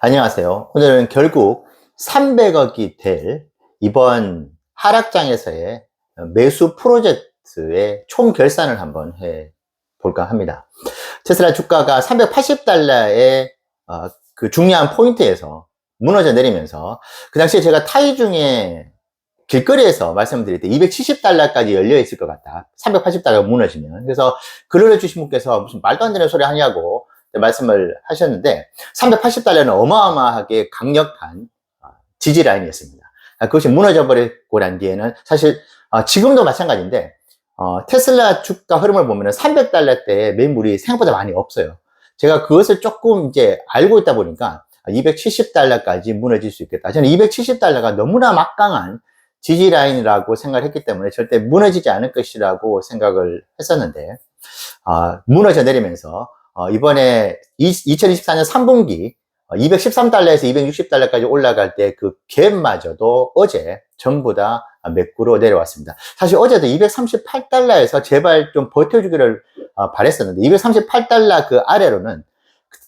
안녕하세요. 오늘은 결국 300억이 될 이번 하락장에서의 매수 프로젝트의 총 결산을 한번 해 볼까 합니다. 테슬라 주가가 380달러의 어, 그 중요한 포인트에서 무너져 내리면서 그 당시에 제가 타이 중에 길거리에서 말씀드릴 때 270달러까지 열려 있을 것 같다. 380달러가 무너지면. 그래서 글을 올려주신 분께서 무슨 말도 안 되는 소리 하냐고 말씀을 하셨는데 380달러는 어마어마하게 강력한 어, 지지 라인이었습니다. 아, 그것이 무너져 버리고 난 뒤에는 사실 어, 지금도 마찬가지인데 어, 테슬라 주가 흐름을 보면 300달러 대의 매물이 생각보다 많이 없어요. 제가 그것을 조금 이제 알고 있다 보니까 270달러까지 무너질 수 있겠다. 저는 270달러가 너무나 막강한 지지 라인이라고 생각을 했기 때문에 절대 무너지지 않을 것이라고 생각을 했었는데 어, 무너져 내리면서 어, 이번에 2024년 3분기 213달러에서 260달러까지 올라갈 때 그 갭마저도 어제 전부 다 매꾸로 내려왔습니다. 사실 어제도 238달러에서 제발 좀 버텨주기를 어, 바랬었는데 238달러 그 아래로는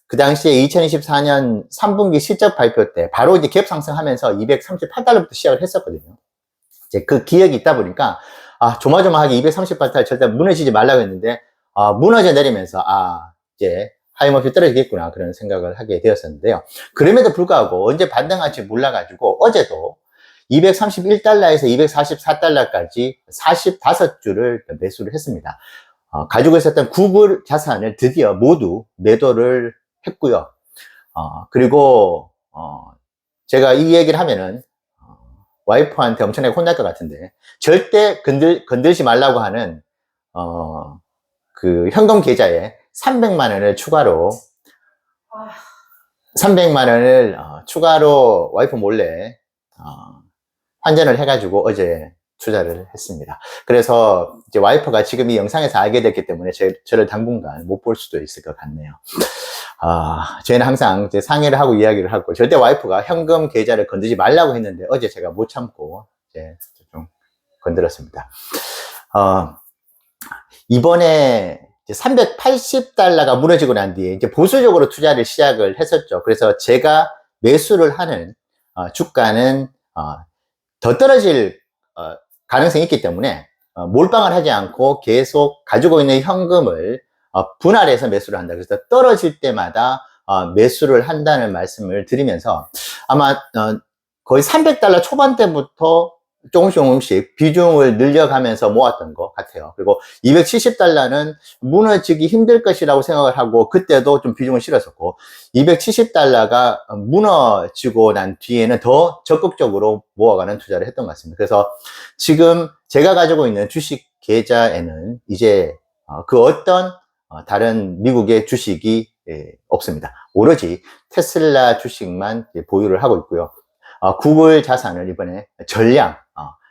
그 당시에 2024년 3분기 실적 발표 때 바로 이제 갭 상승하면서 238달러부터 시작을 했었거든요. 이제 그 기억이 있다 보니까 아 조마조마하게 238달러 절대 무너지지 말라고 했는데 아, 무너져 내리면서 아 이제 하염없이 떨어지겠구나 그런 생각을 하게 되었었는데요. 그럼에도 불구하고 언제 반등할지 몰라가지고 어제도 231달러에서 244달러까지 45주를 매수를 했습니다. 어, 가지고 있었던 구글 자산을 드디어 모두 매도를 했고요. 어, 그리고 어, 제가 이 얘기를 하면은 어, 와이프한테 엄청나게 혼날 것 같은데 절대 건들 건들지 말라고 하는 어, 그 현금 계좌에 300만 원을 추가로 300만 원을 어, 추가로 와이프 몰래 어, 환전을 해가지고 어제 투자를 했습니다. 그래서 이제 와이프가 지금 이 영상에서 알게 됐기 때문에 제, 저를 당분간 못 볼 수도 있을 것 같네요. 아, 저희는 항상 이제 상의를 하고 이야기를 하고 절대 와이프가 현금 계좌를 건드지 말라고 했는데 어제 제가 못 참고 이제 좀 건드렸습니다. 어, 이번에 380달러가 무너지고 난 뒤에 이제 보수적으로 투자를 시작을 했었죠. 그래서 제가 매수를 하는 어, 주가는 어, 더 떨어질 어, 가능성이 있기 때문에 어, 몰빵을 하지 않고 계속 가지고 있는 현금을 어, 분할해서 매수를 한다. 그래서 떨어질 때마다 어, 매수를 한다는 말씀을 드리면서 아마 어, 거의 300달러 초반대부터 조금씩 조금씩 비중을 늘려가면서 모았던 것 같아요. 그리고 270달러는 무너지기 힘들 것이라고 생각을 하고 그때도 좀 비중을 실었었고 270달러가 무너지고 난 뒤에는 더 적극적으로 모아가는 투자를 했던 것 같습니다. 그래서 지금 제가 가지고 있는 주식 계좌에는 이제 어, 그 어떤 어, 다른 미국의 주식이 예, 없습니다. 오로지 테슬라 주식만 보유를 하고 있고요. 어, 구글 자산을 이번에 전량 어,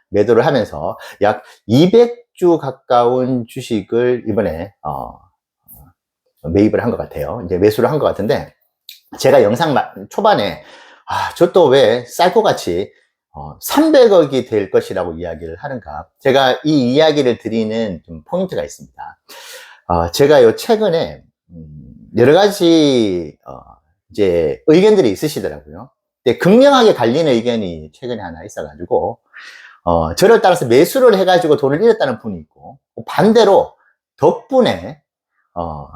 매도를 하면서 약 200주 가까운 주식을 이번에 어, 매입을 한 것 같아요. 이제 매수를 한 것 같은데 제가 영상 초반에 아, 저 또 왜쌀것 같이 300억이 될 것이라고 이야기를 하는가? 제가 이 이야기를 드리는 좀 포인트가 있습니다. 제가 요 최근에 음, 여러 가지 이제 의견들이 있으시더라고요. 극명하게 갈리는 의견이 최근에 하나 있어가지고, 어, 저를 따라서 매수를 해가지고 돈을 잃었다는 분이 있고, 반대로 덕분에, 어,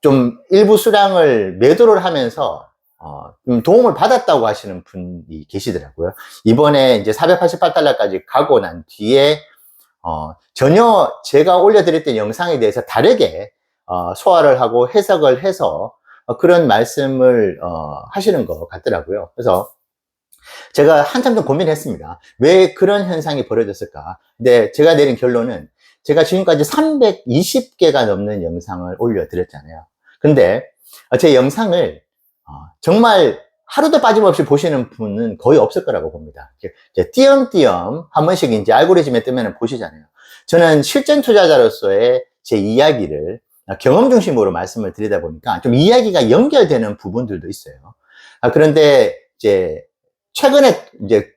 좀 일부 수량을 매도를 하면서, 어, 좀 도움을 받았다고 하시는 분이 계시더라고요. 이번에 이제 488달러까지 가고 난 뒤에, 어, 전혀 제가 올려드렸던 영상에 대해서 다르게, 어, 소화를 하고 해석을 해서, 어, 그런 말씀을 어, 하시는 것 같더라고요. 그래서 제가 한참 좀 고민했습니다. 왜 그런 현상이 벌어졌을까? 근데 제가 내린 결론은 제가 지금까지 320개가 넘는 영상을 올려드렸잖아요. 근데 제 영상을 어, 정말 하루도 빠짐없이 보시는 분은 거의 없을 거라고 봅니다. 띄엄띄엄 한 번씩 이제 알고리즘에 뜨면 보시잖아요. 저는 실전 투자자로서의 제 이야기를 경험 중심으로 말씀을 드리다 보니까 좀 이야기가 연결되는 부분들도 있어요. 아, 그런데 이제 최근에 이제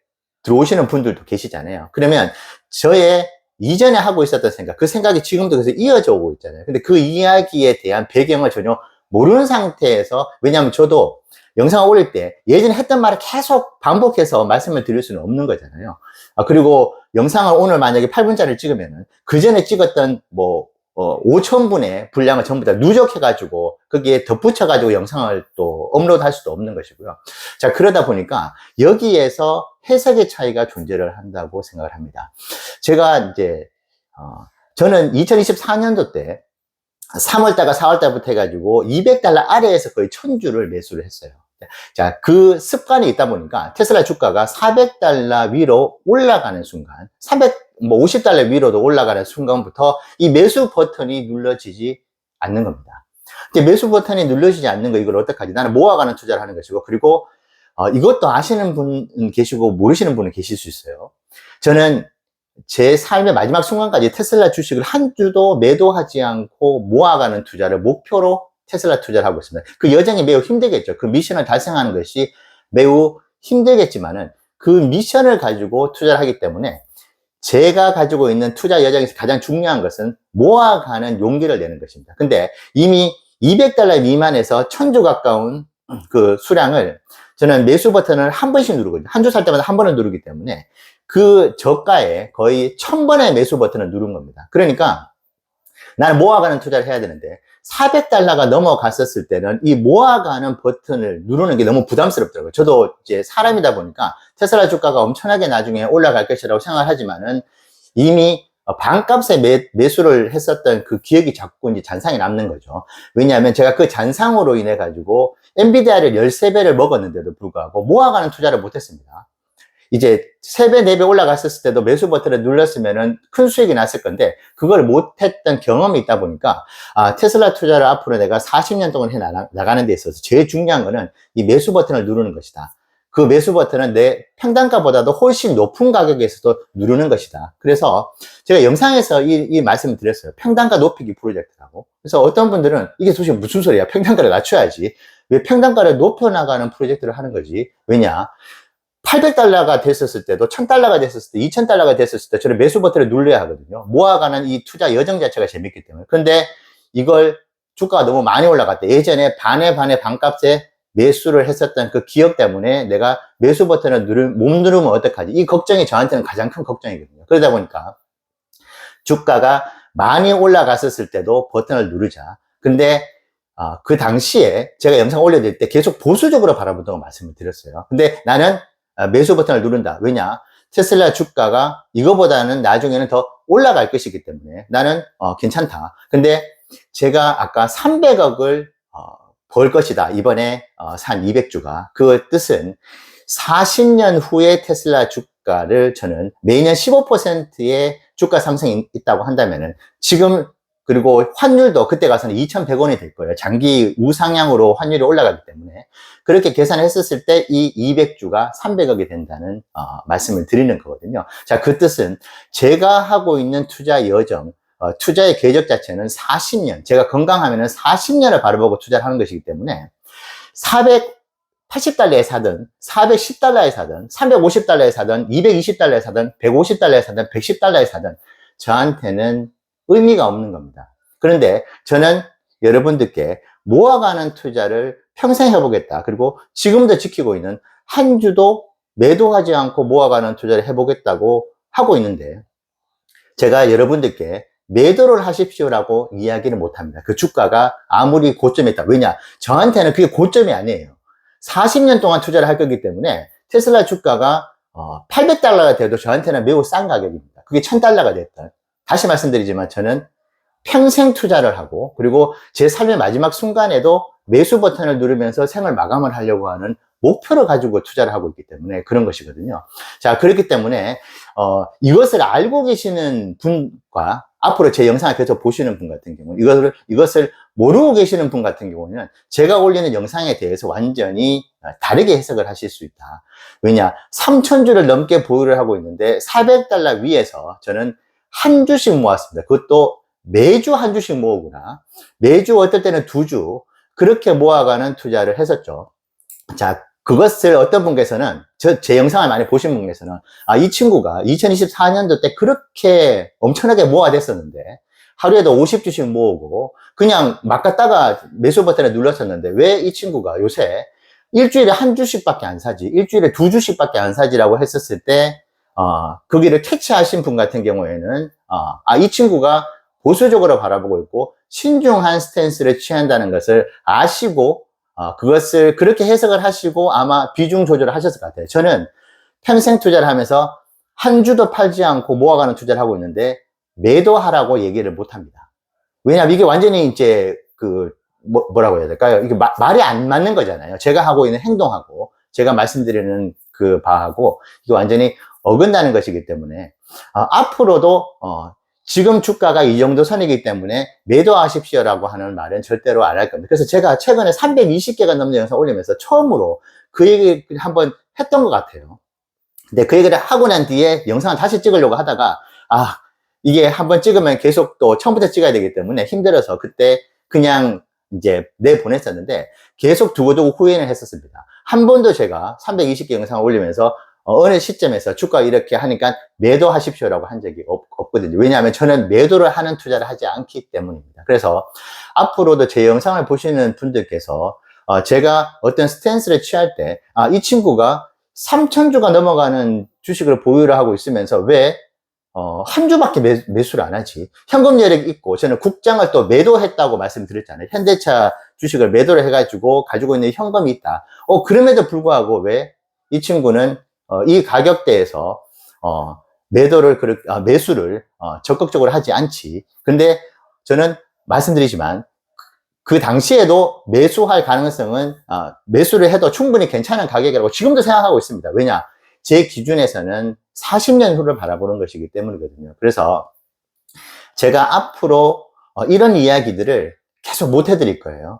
들어오시는 분들도 계시잖아요. 그러면 저의 이전에 하고 있었던 생각, 그 생각이 지금도 계속 이어져 오고 있잖아요. 근데 그 이야기에 대한 배경을 전혀 모르는 상태에서, 왜냐하면 저도 영상을 올릴 때 예전에 했던 말을 계속 반복해서 말씀을 드릴 수는 없는 거잖아요. 아, 그리고 영상을 오늘 만약에 8분짜리를 찍으면은 그 전에 찍었던 뭐, 어, 5천분의 분량을 전부 다 누적해가지고 거기에 덧붙여가지고 영상을 또 업로드 할 수도 없는 것이고요. 자, 그러다 보니까 여기에서 해석의 차이가 존재를 한다고 생각을 합니다. 제가 이제, 어, 저는 2024년도 때 3월달과 4월달부터 해가지고 200달러 아래에서 거의 1000주를 매수를 했어요. 자, 그 습관이 있다 보니까 테슬라 주가가 400달러 위로 올라가는 순간, 300, 뭐 50달러 위로도 올라가는 순간부터 이 매수 버튼이 눌러지지 않는 겁니다. 이제 매수 버튼이 눌러지지 않는 거 이걸 어떡하지? 나는 모아가는 투자를 하는 것이고, 그리고 어, 이것도 아시는 분 계시고 모르시는 분은 계실 수 있어요. 저는 제 삶의 마지막 순간까지 테슬라 주식을 한 주도 매도하지 않고 모아가는 투자를 목표로 테슬라 투자를 하고 있습니다. 그 여정이 매우 힘들겠죠. 그 미션을 달성하는 것이 매우 힘들겠지만은 그 미션을 가지고 투자를 하기 때문에 제가 가지고 있는 투자 여정에서 가장 중요한 것은 모아가는 용기를 내는 것입니다. 근데 이미 200달러 미만에서 1000주 가까운 그 수량을 저는 매수 버튼을 한 번씩 누르거든요. 한 주 살 때마다 한 번을 누르기 때문에 그 저가에 거의 1000번의 매수 버튼을 누른 겁니다. 그러니까 나는 모아가는 투자를 해야 되는데 400달러가 넘어갔었을 때는 이 모아가는 버튼을 누르는 게 너무 부담스럽더라고요. 저도 이제 사람이다 보니까 테슬라 주가가 엄청나게 나중에 올라갈 것이라고 생각을 하지만은 이미 반값에 매, 매수를 했었던 그 기억이 자꾸 이제 잔상이 남는 거죠. 왜냐하면 제가 그 잔상으로 인해 가지고 엔비디아를 13배를 먹었는데도 불구하고 모아가는 투자를 못했습니다. 이제 3배, 4배 올라갔을 때도 매수 버튼을 눌렀으면 큰 수익이 났을 건데, 그걸 못했던 경험이 있다 보니까, 아, 테슬라 투자를 앞으로 내가 40년 동안 해 나가는 데 있어서 제일 중요한 거는 이 매수 버튼을 누르는 것이다. 그 매수 버튼은 내 평단가보다도 훨씬 높은 가격에서도 누르는 것이다. 그래서 제가 영상에서 이, 이 말씀을 드렸어요. 평단가 높이기 프로젝트라고. 그래서 어떤 분들은 이게 도대체 무슨 소리야? 평단가를 낮춰야지. 왜 평단가를 높여나가는 프로젝트를 하는 거지? 왜냐? 800달러가 됐었을 때도 1000달러가 됐었을 때 2000달러가 됐었을 때 저는 매수 버튼을 눌러야 하거든요. 모아가는 이 투자 여정 자체가 재밌기 때문에. 그런데 이걸 주가가 너무 많이 올라갔대. 예전에 반에 반에 반값에 매수를 했었던 그 기억 때문에 내가 매수 버튼을 누르, 못 누르면 어떡하지? 이 걱정이 저한테는 가장 큰 걱정이거든요. 그러다 보니까 주가가 많이 올라갔었을 때도 버튼을 누르자. 근데 어, 그 당시에 제가 영상 올려드릴 때 계속 보수적으로 바라보다고 말씀을 드렸어요. 근데 나는 아, 매수 버튼을 누른다. 왜냐? 테슬라 주가가 이거보다는 나중에는 더 올라갈 것이기 때문에 나는 어, 괜찮다. 근데 제가 아까 300억을 어, 벌 것이다. 이번에 어, 산 200주가 그 뜻은 40년 후에 테슬라 주가를 저는 매년 15%의 주가 상승이 있다고 한다면은 지금 그리고 환율도 그때 가서는 2,100원이 될 거예요. 장기 우상향으로 환율이 올라가기 때문에. 그렇게 계산했었을 때 이 200주가 300억이 된다는 어, 말씀을 드리는 거거든요. 자, 그 뜻은 제가 하고 있는 투자 여정, 어, 투자의 궤적 자체는 40년, 제가 건강하면 40년을 바라보고 투자를 하는 것이기 때문에 480달러에 사든, 410달러에 사든, 350달러에 사든, 220달러에 사든, 150달러에 사든, 110달러에 사든, 저한테는 의미가 없는 겁니다. 그런데 저는 여러분들께 모아가는 투자를 평생 해보겠다. 그리고 지금도 지키고 있는 한 주도 매도하지 않고 모아가는 투자를 해보겠다고 하고 있는데 제가 여러분들께 매도를 하십시오라고 이야기를 못합니다. 그 주가가 아무리 고점에 있다. 왜냐? 저한테는 그게 고점이 아니에요. 40년 동안 투자를 할 거기 때문에 테슬라 주가가 800달러가 어, 돼도 저한테는 매우 싼 가격입니다. 그게 1000달러가 됐다. 다시 말씀드리지만 저는 평생 투자를 하고 그리고 제 삶의 마지막 순간에도 매수 버튼을 누르면서 생을 마감을 하려고 하는 목표를 가지고 투자를 하고 있기 때문에 그런 것이거든요. 자, 그렇기 때문에, 어, 이것을 알고 계시는 분과 앞으로 제 영상을 계속 보시는 분 같은 경우는 이것을, 이것을 모르고 계시는 분 같은 경우는 제가 올리는 영상에 대해서 완전히 다르게 해석을 하실 수 있다. 왜냐? 3천주를 넘게 보유를 하고 있는데 400달러 위에서 저는 한 주씩 모았습니다. 그것도 매주 한 주씩 모으구나. 매주 어떨 때는 두 주. 그렇게 모아가는 투자를 했었죠. 자, 그것을 어떤 분께서는, 저, 제 영상을 많이 보신 분께서는, 아, 이 친구가 2024년도 때 그렇게 엄청나게 모아댔었는데, 하루에도 50주씩 모으고, 그냥 막 갔다가 매수 버튼을 눌렀었는데, 왜 이 친구가 요새 일주일에 한 주씩밖에 안 사지, 일주일에 두 주씩밖에 안 사지라고 했었을 때, 어, 거기를 캐치하신 분 같은 경우에는, 어, 아, 이 친구가 보수적으로 바라보고 있고, 신중한 스탠스를 취한다는 것을 아시고, 어, 그것을 그렇게 해석을 하시고 아마 비중 조절을 하셨을 것 같아요. 저는 평생 투자를 하면서 한 주도 팔지 않고 모아가는 투자를 하고 있는데, 매도하라고 얘기를 못 합니다. 왜냐하면 이게 완전히 이제 그 뭐, 뭐라고 해야 될까요? 이게 마- 말이 안 맞는 거잖아요. 제가 하고 있는 행동하고 제가 말씀드리는 그 바하고 이게 완전히 어긋나는 것이기 때문에 어, 앞으로도 어, 지금 주가가 이 정도 선이기 때문에 매도하십시오라고 하는 말은 절대로 안 할 겁니다. 그래서 제가 최근에 320개가 넘는 영상 올리면서 처음으로 그 얘기 한번 했던 것 같아요. 근데 그 얘기를 하고 난 뒤에 영상을 다시 찍으려고 하다가 아 이게 한번 찍으면 계속 또 처음부터 찍어야 되기 때문에 힘들어서 그때 그냥 이제 내보냈었는데 계속 두고두고 후회는 했었습니다. 한 번도 제가 320개 영상을 올리면서 어, 느 시점에서 주가 이렇게 하니까 매도하십시오라고 한 적이 없, 거든요 왜냐하면 저는 매도를 하는 투자를 하지 않기 때문입니다. 그래서 앞으로도 제 영상을 보시는 분들께서 어, 제가 어떤 스탠스를 취할 때, 아, 이 친구가 3천주가 넘어가는 주식을 보유를 하고 있으면서 왜 어, 한 주밖에 매, 매수를 안 하지. 현금 여력이 있고, 저는 국장을 또 매도했다고 말씀드렸잖아요. 현대차 주식을 매도를 해가지고 가지고 있는 현금이 있다. 어, 그럼에도 불구하고 왜 이 친구는 어, 이 가격대에서 어, 매도를, 그렇- 아, 매수를 어, 적극적으로 하지 않지. 근데 저는 말씀드리지만 그 당시에도 매수할 가능성은 아, 매수를 해도 충분히 괜찮은 가격이라고 지금도 생각하고 있습니다. 왜냐? 제 기준에서는 40년 후를 바라보는 것이기 때문이거든요. 그래서 제가 앞으로 어, 이런 이야기들을 계속 못 해드릴 거예요.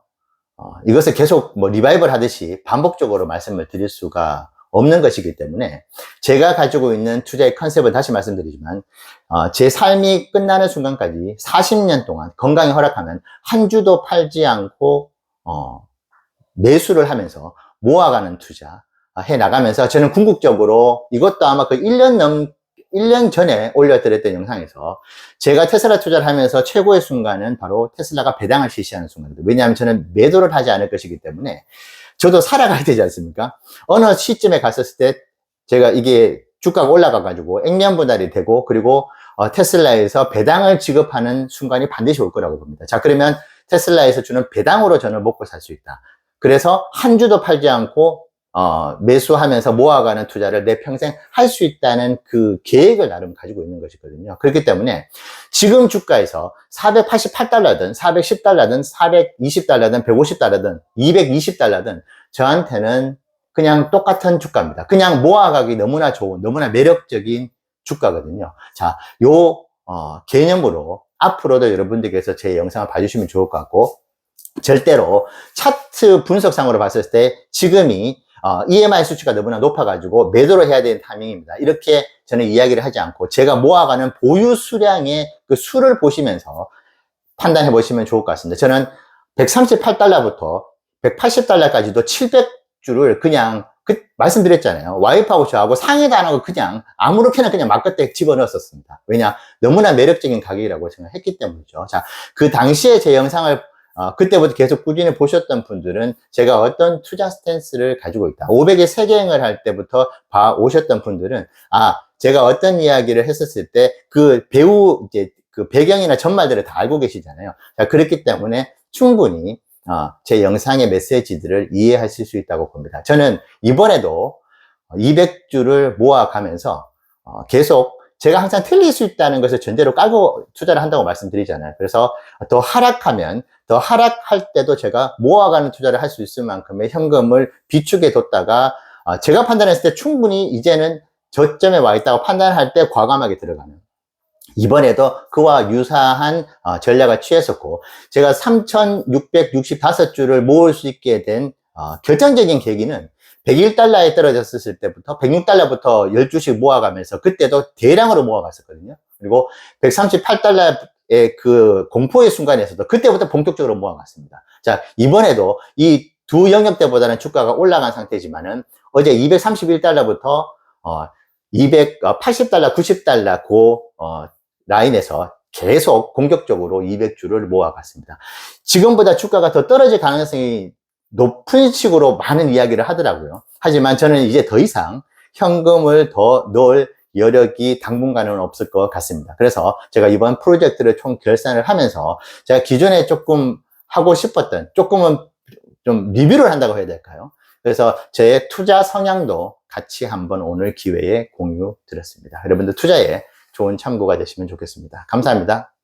어, 이것을 계속 뭐 리바이벌 하듯이 반복적으로 말씀을 드릴 수가 없는 것이기 때문에 제가 가지고 있는 투자의 컨셉을 다시 말씀드리지만 어, 제 삶이 끝나는 순간까지 40년 동안 건강이 허락하면 한 주도 팔지 않고 어, 매수를 하면서 모아가는 투자 아, 해 나가면서 저는 궁극적으로 이것도 아마 그 1년 넘 1년 전에 올려드렸던 영상에서 제가 테슬라 투자를 하면서 최고의 순간은 바로 테슬라가 배당을 실시하는 순간입니다. 왜냐하면 저는 매도를 하지 않을 것이기 때문에 저도 살아가야 되지 않습니까? 어느 시점에 갔었을 때 제가 이게 주가가 올라가 가지고 액면 분할이 되고 그리고 어, 테슬라에서 배당을 지급하는 순간이 반드시 올 거라고 봅니다. 자 그러면 테슬라에서 주는 배당으로 저는 먹고 살 수 있다. 그래서 한 주도 팔지 않고 어, 매수하면서 모아가는 투자를 내 평생 할 수 있다는 그 계획을 나름 가지고 있는 것이거든요. 그렇기 때문에 지금 주가에서 488달러든 410달러든 420달러든 150달러든 220달러든 저한테는 그냥 똑같은 주가입니다. 그냥 모아가기 너무나 좋은, 너무나 매력적인 주가거든요. 자, 요 어, 개념으로 앞으로도 여러분들께서 제 영상을 봐주시면 좋을 것 같고 절대로 차트 분석상으로 봤을 때 지금이 어, EMI 수치가 너무나 높아가지고 매도를 해야 되는 타이밍입니다. 이렇게 저는 이야기를 하지 않고 제가 모아가는 보유 수량의 그 수를 보시면서 판단해 보시면 좋을 것 같습니다. 저는 138달러부터 180달러까지도 700주를 그냥 그 말씀드렸잖아요. 와이프하고 저하고 상의도 안 하고 그냥 아무렇게나 그냥 막그때 집어넣었었습니다. 왜냐 너무나 매력적인 가격이라고 생각했기 때문이죠. 자, 그 당시에 제 영상을 어, 그때부터 계속 꾸준히 보셨던 분들은 제가 어떤 투자 스탠스를 가지고 있다. 500의 세계행을 할 때부터 봐 오셨던 분들은 아, 제가 어떤 이야기를 했었을 때 그 배우 이제 그 배경이나 전말들을 다 알고 계시잖아요. 자, 그렇기 때문에 충분히 어, 제 영상의 메시지들을 이해하실 수 있다고 봅니다. 저는 이번에도 200주를 모아가면서 어, 계속 제가 항상 틀릴 수 있다는 것을 전제로 깔고 투자를 한다고 말씀드리잖아요. 그래서 더 하락하면 더 하락할 때도 제가 모아가는 투자를 할 수 있을 만큼의 현금을 비축해 뒀다가 어, 제가 판단했을 때 충분히 이제는 저점에 와 있다고 판단할 때 과감하게 들어가는 이번에도 그와 유사한 어, 전략을 취했었고 제가 3,665주를 모을 수 있게 된 어, 결정적인 계기는 101달러에 떨어졌을 때부터 106달러부터 12씩 모아가면서 그때도 대량으로 모아갔었거든요. 그리고 138달러의 그 공포의 순간에서도 그때부터 본격적으로 모아갔습니다. 자, 이번에도 이 두 영역대보다는 주가가 올라간 상태지만은 어제 231달러부터 어, 280달러, 90달러 그 어, 라인에서 계속 공격적으로 200주를 모아갔습니다. 지금보다 주가가 더 떨어질 가능성이 높은 식으로 많은 이야기를 하더라고요. 하지만 저는 이제 더 이상 현금을 더 넣을 여력이 당분간은 없을 것 같습니다. 그래서 제가 이번 프로젝트를 총 결산을 하면서 제가 기존에 조금 하고 싶었던 조금은 좀 리뷰를 한다고 해야 될까요? 그래서 제 투자 성향도 같이 한번 오늘 기회에 공유 드렸습니다. 여러분들 투자에 좋은 참고가 되시면 좋겠습니다. 감사합니다.